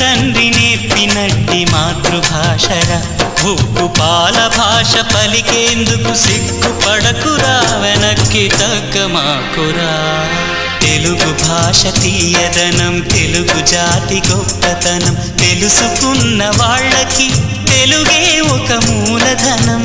తండ్రి నేర్పినట్టి మాతృభాషరా. ఉప్పు పాల భాష పలికేందుకు సిగ్గుపడకురా వెనక్కి తగ్గమాకురా తెలుగు భాష తీయదనం తెలుగు జాతి గొప్పతనం. తెలుసుకున్న వాళ్ళకి తెలుగే ఒక మూలధనం.